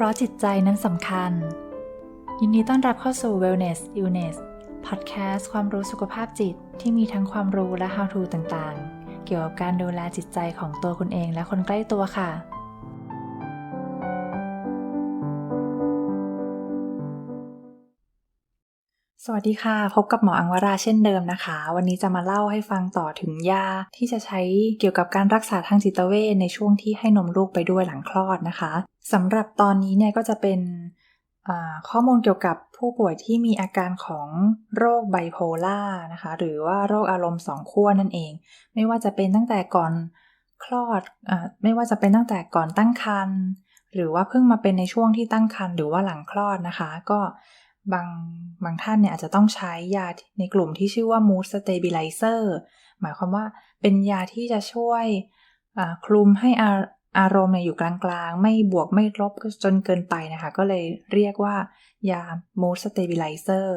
ราะจิตใจนั้นสำคัญ ยินดีต้อนรับเข้าสู่ Wellness Illness Podcast ความรู้สุขภาพจิตที่มีทั้งความรู้และ How to ต่างๆ เกี่ยวกับการดูแลจิตใจของตัวคุณเองและคนใกล้ตัวค่ะ สวัสดีค่ะ พบกับหมออังวราเช่นเดิมนะคะ วันนี้จะมาเล่าให้ฟังต่อถึงยาที่จะใช้เกี่ยวกับการรักษาทางจิตเวชในช่วงที่ให้นมลูกไปด้วยหลังคลอดนะคะ สำหรับตอนนี้เนี่ยก็จะเป็นข้อมูลเกี่ยวกับผู้ป่วยที่มีอาการของโรคไบโพล่านะคะ หรือว่าโรคอารมณ์สองขั้วนั่นเอง ไม่ว่าจะเป็นตั้งแต่ก่อนคลอดอไม่ว่าจะเป็นตั้งแต่ก่อนตั้งครรภ์หรือว่าเพิ่งมาเป็นในช่วงที่ตั้งครรภ์หรือว่าหลังคลอดนะคะ ก็บางบางท่านเนี่ยอาจจะต้องใช้ยาในกลุ่มที่ชื่อว่า mood stabilizer หมายความว่าเป็นยาที่จะช่วยคลุมให้ อารมณ์เนี่ยอยู่กลางๆ ไม่บวกไม่ลบจนเกินไปนะคะ ก็เลยเรียกว่ายา mood stabilizer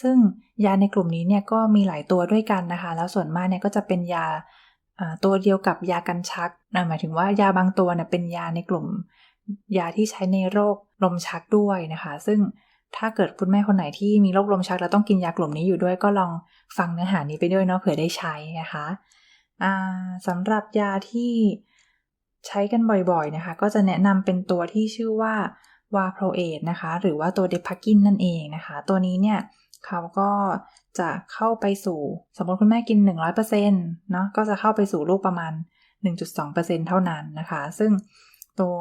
ซึ่งยาในกลุ่มนี้เนี่ยก็มีหลายตัวด้วยกันนะคะ แล้วส่วนมากเนี่ยก็จะเป็นยาตัวเดียวกับยากันชักหมายถึงว่ายาบางตัวเนี่ยเป็นยาในกลุ่ม ยาที่ใช้ในโรคลมชักด้วยนะคะ ซึ่งถ้าเกิดคุณแม่คนไหนที่มีโรคลมชักแล้วต้องกินยากลุ่มนี้อยู่ด้วยก็ลองฟังเนื้อหานี้ไปด้วยเนาะเผื่อได้ใช้นะคะสำหรับยาที่ ใช้กันบ่อยๆนะคะ ก็จะแนะนำเป็นตัวที่ชื่อว่าวาโปรเอทนะคะ หรือว่าตัวเดพักกินนั่นเองนะคะ ตัวนี้เนี่ยเขาก็จะเข้าไปสู่ สมมติคุณแม่กิน 100%เนาะก็จะเข้าไปสู่ลูกประมาณ 1.2%เท่านั้นนะคะ ซึ่งตัว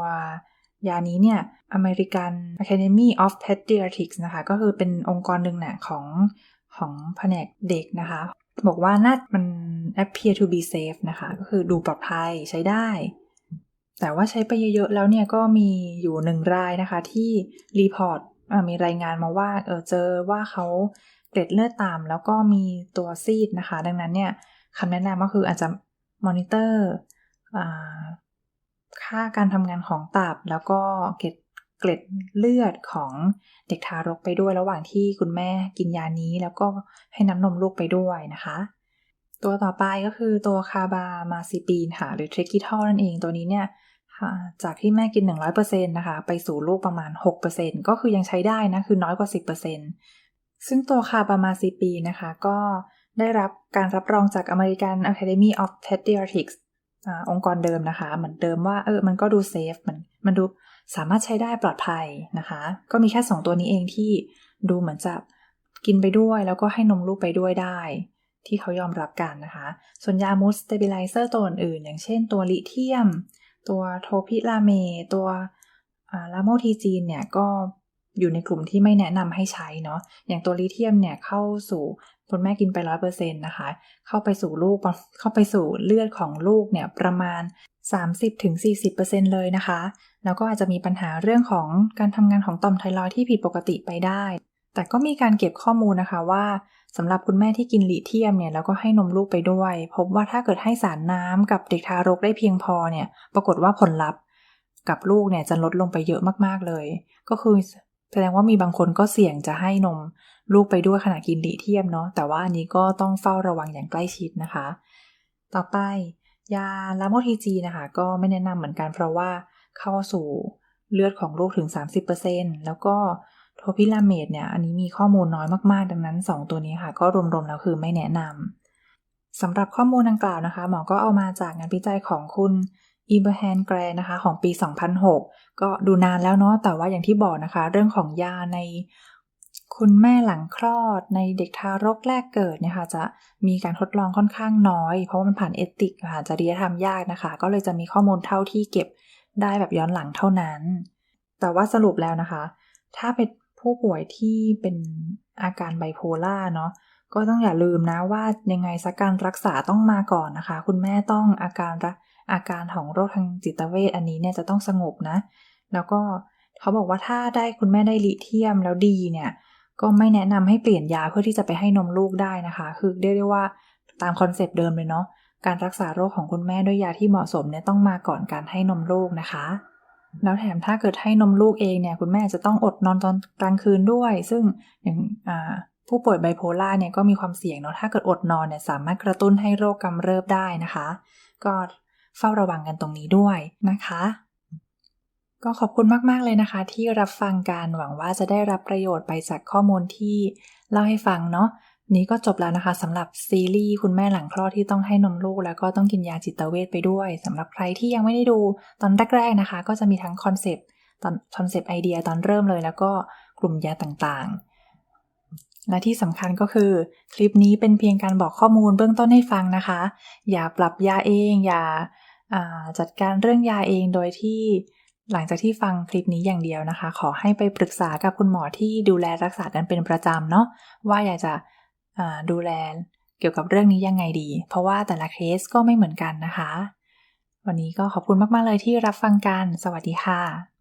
ยานี้เนี่ย American Academy of Pediatrics นะคะ ก็คือเป็นองค์กรหนึ่งเนี่ยของของแผนกเด็กนะคะ บอกว่าน่ามัน appear to be safe นะคะ ก็คือดูปลอดภัยใช้ได้ แต่ว่าใช้ไปเยอะๆแล้วเนี่ยก็มีอยู่หนึ่งรายนะคะ ที่รีพอร์ตมีรายงานมาว่าเออเจอว่าเขาเกล็ดเลือดต่ำแล้วก็มีตัวซีดนะคะ ดังนั้นเนี่ยคำแนะนำก็คืออาจจะมอนิเตอร์ค่าการทำงานของตับ แล้วก็เกล็ดเกล็ดเลือดของเด็กทารกไปด้วยระหว่างที่คุณแม่กินยานี้แล้วก็ให้น้ำนมลูกไปด้วยนะคะ ตัวต่อไปก็คือตัวคาบามาซิปีนค่ะหรือเทรกิทอลนั่นเองตัวนี้เนี่ย จากที่แม่กิน 100%นะคะ ไปสู่ลูกประมาณ 6%ก็คือยังใช้ได้นะ คือน้อยกว่า 10%ซึ่งตัวคาบามาซิปีนะคะ ก็ได้รับการรับรองจาก American Academy of Pediatrics องค์กรเดิมนะคะ เหมือนเดิมว่าเออมันก็ดูเซฟมันมันดูสามารถใช้ได้ปลอดภัยนะคะ ก็มีแค่ 2 ตัวนี้เองที่ดูเหมือนจะกินไปด้วย แล้วก็ให้นมลูกไปด้วยได้ ที่เขายอมรับกันนะคะ ส่วนยามูสเตเบลไลเซอร์ตัวอื่นอย่างเช่นตัวลิเทียม ตัวโทพิลาเม ตัวลาโมทีจีนเนี่ยก็อยู่ในกลุ่มที่ไม่แนะนำให้ใช้เนาะ อย่างตัวลิเทียมเนี่ยเข้าสู่คุณแม่กินไปร้อยเปอร์เซ็นต์นะคะ เข้าไปสู่ลูกเข้าไปสู่เลือดของลูกเนี่ยประมาณ 30-40%เลยนะคะ แล้วก็อาจจะมีปัญหาเรื่องของการทำงานของต่อมไทรอยที่ผิดปกติไปได้ แต่ก็มีการเก็บข้อมูลนะคะว่าสำหรับคุณแม่ที่กินลิเทียมเนี่ยแล้วก็ให้นมลูกไปด้วย พบว่าถ้าเกิดให้สารน้ำกับเด็กทารกได้เพียงพอเนี่ย ปรากฏว่าผลลัพธ์กับลูกเนี่ยจะลดลงไปเยอะมากๆเลย ก็คือแสดงว่ามีบางคนก็เสี่ยงจะให้นมลูกไปด้วยขณะกินลิเทียมเนาะแต่ว่าอันนี้ก็ต้องเฝ้าระวังอย่างใกล้ชิดนะคะ ต่อไปยาลาโมทีจีนะคะ ก็ไม่แนะนำเหมือนกันเพราะว่าเข้าสู่เลือดของลูกถึง 30%แล้วก็ โทพิลาเมดเนี่ย อันนี้มีข้อมูลน้อยมากๆ ดังนั้น 2 ตัวนี้ค่ะ ก็รวมๆแล้วคือไม่แนะนำสำหรับข้อมูลดังกล่าวนะคะ หมอก็เอามาจากงานวิจัยของคุณอีเบอร์แฮนแกรนะคะของปี 2006 ก็ดูนานแล้วเนาะแต่ว่าอย่างที่บอกนะคะ เรื่องของยาในคุณแม่หลังคลอดในเด็กทารกแรกเกิดเนี่ยค่ะจะมีการทดลองค่อนข้างน้อย เพราะว่ามันผ่านเอติกค่ะจริยธรรมยากนะคะ ก็เลยจะมีข้อมูลเท่าที่เก็บได้แบบย้อนหลังเท่านั้น แต่ว่าสรุปแล้วนะคะ ถ้าเป็น ผู้ป่วยที่เป็นอาการไบโพล่าเนาะก็ต้องอย่าลืมนะว่ายังไงสักการรักษาต้องมาก่อนนะคะ คุณแม่ต้องอาการอาการของโรคทางจิตเวชอันนี้เนี่ยจะต้องสงบนะ แล้วก็เขาบอกว่าถ้าได้คุณแม่ได้ลิเทียมแล้วดีเนี่ย ก็ไม่แนะนำให้เปลี่ยนยาเพื่อที่จะไปให้นมลูกได้นะคะ คือเรียกได้ว่าตามคอนเซปต์เดิมเลยเนาะการรักษาโรคของคุณแม่ด้วยยาที่เหมาะสมเนี่ยต้องมาก่อนการให้นมลูกนะคะ แล้วแถมถ้าเกิดให้นมลูกเองเนี่ย คุณแม่จะต้องอดนอนตอนกลางคืนด้วย ซึ่งอย่างผู้ป่วยไบโพล่าเนี่ยก็มีความเสี่ยงเนาะถ้าเกิดอดนอนเนี่ยสามารถกระตุ้นให้โรคกำเริบได้นะคะ ก็เฝ้าระวังกันตรงนี้ด้วยนะคะ ก็ขอบคุณมาก ๆ เลยนะคะ ที่รับฟังการหวังว่าจะได้รับประโยชน์ไปจากข้อมูลที่เล่าให้ฟังเนาะ นี้ก็จบแล้วนะคะสำหรับซีรีส์คุณแม่หลังคลอดที่ต้องให้นมลูก แล้วก็ต้องกินยาจิตเวชไปด้วยสำหรับใครที่ยังไม่ได้ดูตอนแรกๆนะคะ ก็จะมีทั้งคอนเซปต์ตอนคอนเซปต์ไอเดียตอนเริ่มเลย แล้วก็กลุ่มยาต่างๆ และที่สำคัญก็คือ คลิปนี้เป็นเพียงการบอกข้อมูลเบื้องต้นให้ฟังนะคะ อย่าปรับยาเองอย่าจัดการเรื่องยาเองโดยที่หลังจากที่ฟังคลิปนี้อย่างเดียวนะคะ ขอให้ไปปรึกษากับคุณหมอที่ดูแลรักษากันเป็นประจำเนาะว่าอยากจะ ดูแลเกี่ยวกับเรื่องนี้ยังไงดี เพราะว่าแต่ละเคสก็ไม่เหมือนกันนะคะ วันนี้ก็ขอบคุณมาก ๆ เลยที่รับฟังกัน สวัสดีค่ะ